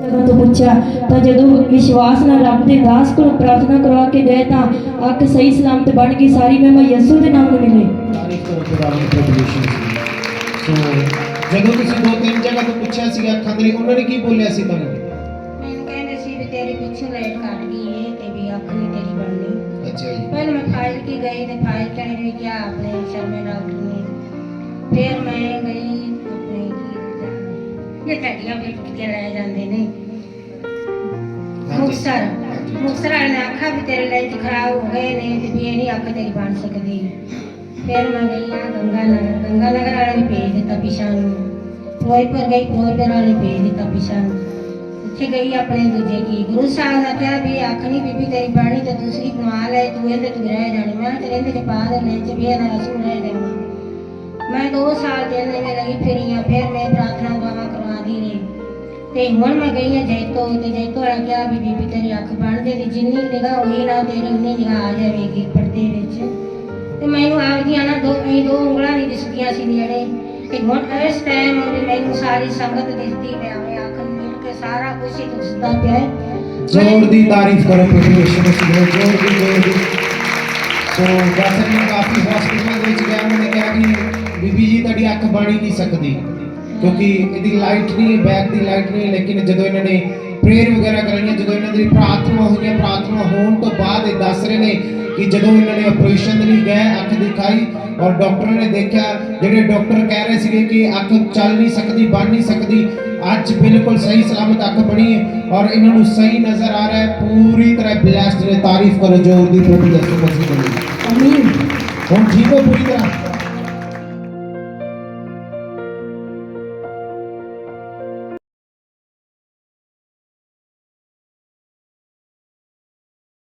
ਉਹਨਾਂ ਤੋਂ ਪੁੱਛਿਆ ਤਾਂ ਜਦੋਂ ਵਿਸ਼ਵਾਸ ਨਾਲ ਰੱਬ ਦੇ ਦਾਸ ਕੋਲ ਪ੍ਰਾਰਥਨਾ ਕਰਵਾ ਕੇ ਗਏ ਤਾਂ ਅੱਖ ਸਹੀ ਸਲਾਮਤ ਬਣ ਗਈ ਸਾਰੀ ਮਹਿਮਾ ਯਿਸੂ ਦੇ ਨਾਮ ਨੂੰ ਮਿਲੇ। ਤਾਰੀਫ ਕਰੋ ਖੁਦਾਵੰਦ ਪ੍ਰਭੂ ਯਿਸੂ ਦੀ ਸੋ ਜਦੋਂ ਤੁਸੀਂ ਦੋ ਤਿੰਨ ਜਗ੍ਹਾ ਤੋਂ ਪੁੱਛਿਆ ਸੀਗਾ ਅੱਖਾਂ ਦੇ ਲਈ ਉਹਨਾਂ ਨੇ ਕੀ ਬੋਲਿਆ ਸੀ ਤੁਹਾਨੂੰ? ਮੈਨੂੰ ਕਹਿੰਦੇ ਸੀ ਵੀ ਤੇਰੀ ਪਿੱਛੇ ਲਾਈਟ ਕੱਟ ਗਈ ਏ ਤੇ ਵੀ ਅੱਖ ਨਹੀਂ ਤੇਰੀ ਬਣਨੀ। ਅੱਛਾ ਜੀ। ਪਹਿਲਾਂ ਮੈਂ ਫਾਈਲ ਕੀ ਗਈ ਤੇ ਫਾਈਲ ਚੜੇ ਵੀ ਗਿਆ ਆਪਣੇ ਸ਼ਰਮੇ ਡਾਕਟਰ ਨੇ। ਫਿਰ ਮੈਂ ਗਈ ਆਪਣੇ ਕੀ ਇਹ ਟੱਡੀਆਂ ਵੀ ਕੇ ਲੈ ਜਾਂਦੇ ਨੇ। ਮੁਕਸਰ। ਮੁਕਸਰ ਵਾਲੇ ਨੇ ਆਖਿਆ ਵੀ ਤੇਰੇ ਲੈਂਸ ਖਰਾਬ ਹੋ ਗਏ ਨੇ ਤੇ ਵੀ ਇਹ ਨਹੀਂ ਅੱਖ ਤੇਰੀ ਬਣ ਸਕਦੀ। ਫਿਰ ਮੈਂ ਗਈ ਆ ਗੰਗਾ ਨਗਰ ਗੰਗਾ ਨਗਰ ਵਾਲੇ ਨੇ ਭੇਜ ਦਿੱਤਾ ਪਿਛਾਂ ਨੂੰ। ਫਿਰੋਜ਼ਪੁਰ ਗਈ ਫਿਰੋਜ਼ਪੁਰ ਵਾਲੇ ਭੇਜ ਦਿੱਤਾ ਪਿਛਾਂ ਨੂੰ। ਉੱਥੇ ਗਈ ਆਪਣੇ ਦੂਜੇ ਕੀ ਗੁਰੂ ਸਾਹਿਬ ਨੇ ਕਿਹਾ ਵੀ ਅੱਖ ਨਹੀਂ ਬੀਬੀ ਤੇਰੀ ਬਾਣੀ ਤੇ ਦੂਸਰੀ ਬਣਾ ਲੈ ਤੂੰ ਇਹਦੇ ਤੇ ਰਹਿ ਜਾਣੀ। ਮੈਂ ਤੇ ਇਹਦੇ ਤੇ ਪਾ ਦੇ ਲੈਂਚ ਵੀ ਇਹਦਾ ਰਸੂ ਰਹਿ ਜਾਣਾ ਮੈਂ 2 ਸਾਲ ਜੇਲ੍ਹ ਵਿੱਚ ਰਹੀ ਫਿਰੀ ਆ ਫਿਰ ਮੈਂ ਪ੍ਰਾਰਥਨਾ ਦੁਆਵਾਂ ਕਰਵਾਦੀ ਰਹੀ। ਤੇ ਹੁਣ ਮੈਂ ਗਈ ਹਾਂ ਜੈਤੋ, ਤੇ ਜੈਤੋ ਵਾਲਾ ਕਿਹਾ ਵੀ ਬੀਬੀ ਤੇਰੀ ਅੱਖ ਬਣ ਜੇ ਤੇ ਜਿੰਨੀ ਨਿਗਾਹ ਹੋਈ ਨਾ, ਤੇਰੀ ਉਨੀ ਨਿਗਾਹ ਆ ਜਾਵੇਗੀ ਪਰਦੇ ਵਿੱਚ। ਤੇ ਮੈਨੂੰ ਆਪਦੀਆਂ ਨਾ ਦੋ ਇਹ ਦੋ ਉਂਗਲਾਂ ਨਹੀਂ ਦਿਸਦੀਆਂ ਸੀ ਨੇੜੇ। ਤੇ ਹੁਣ ਇਸ ਟਾਈਮ ਵੀ ਮੈਨੂੰ ਸਾਰੀ ਸੰਗਤ ਦਿਸਦੀ ਪਿਆ ਮੈਂ ਅੱਖ ਮਿਲ ਕੇ ਸਾਰਾ ਕੁਝ ਹੀ ਦਿਸਦਾ ਪਿਆ ਜ਼ੋਰ ਦੀ ਤਾਰੀਫ ਕਰੋ ਪ੍ਰਭੂ ਯਿਸੂ ਮਸੀਹ ਦੀ ਜ਼ੋਰ ਦੀ ਜ਼ੋਰ ਦੀ। ਸੋ ਡਾਕਟਰ ਕਾਫੀ ਹਸਪੀਟਲਾਂ ਵਿੱਚ ਅੱਖ ਬਣ ਹੀ ਨਹੀਂ ਸਕਦੀ। ਕਿਉਂਕਿ ਇਹਦੀ ਲਾਈਟ ਨਹੀਂ ਬੈਕ ਦੀ ਲਾਈਟ ਨਹੀਂ ਲੇਕਿਨ ਜਦੋਂ ਇਹਨਾਂ ਨੇ ਪ੍ਰੇਅਰ ਵਗੈਰਾ ਕਰਾਈਆਂ ਜਦੋਂ ਇਹਨਾਂ ਦੀ ਪ੍ਰਾਰਥਨਾ ਹੋਈਆਂ ਪ੍ਰਾਰਥਨਾ ਹੋਣ ਤੋਂ ਬਾਅਦ ਇਹ ਦੱਸ ਰਹੇ ਨੇ ਕਿ ਜਦੋਂ ਇਹਨਾਂ ਨੇ ਆਪਰੇਸ਼ਨ ਦੇ ਲਈ ਗਏ ਅੱਖ ਦਿਖਾਈ ਔਰ ਡਾਕਟਰ ਨੇ ਦੇਖਿਆ ਜਿਹੜੇ ਡਾਕਟਰ ਕਹਿ ਰਹੇ ਸੀਗੇ ਕਿ ਅੱਖ ਚੱਲ ਨਹੀਂ ਸਕਦੀ ਬਣ ਨਹੀਂ ਸਕਦੀ ਅੱਜ ਬਿਲਕੁਲ ਸਹੀ ਸਲਾਮਤ ਅੱਖ ਬਣੀ ਹੈ ਔਰ ਇਹਨਾਂ ਨੂੰ ਸਹੀ ਨਜ਼ਰ ਆ ਰਿਹਾ ਹੈ। ਪੂਰੀ ਤਰ੍ਹਾਂ ਬਲੈਸਡ ਨੇ ਤਾਰੀਫ ਕਰੋ ਜ਼ੋਰ ਦੀ ਪ੍ਰਭੂ ਯਿਸੂ ਮਸੀਹ ਦੀ ਅਮੀਨ ਹੁਣ ਠੀਕ ਹੋ ਪੂਰੀ ਤਰ੍ਹਾਂ?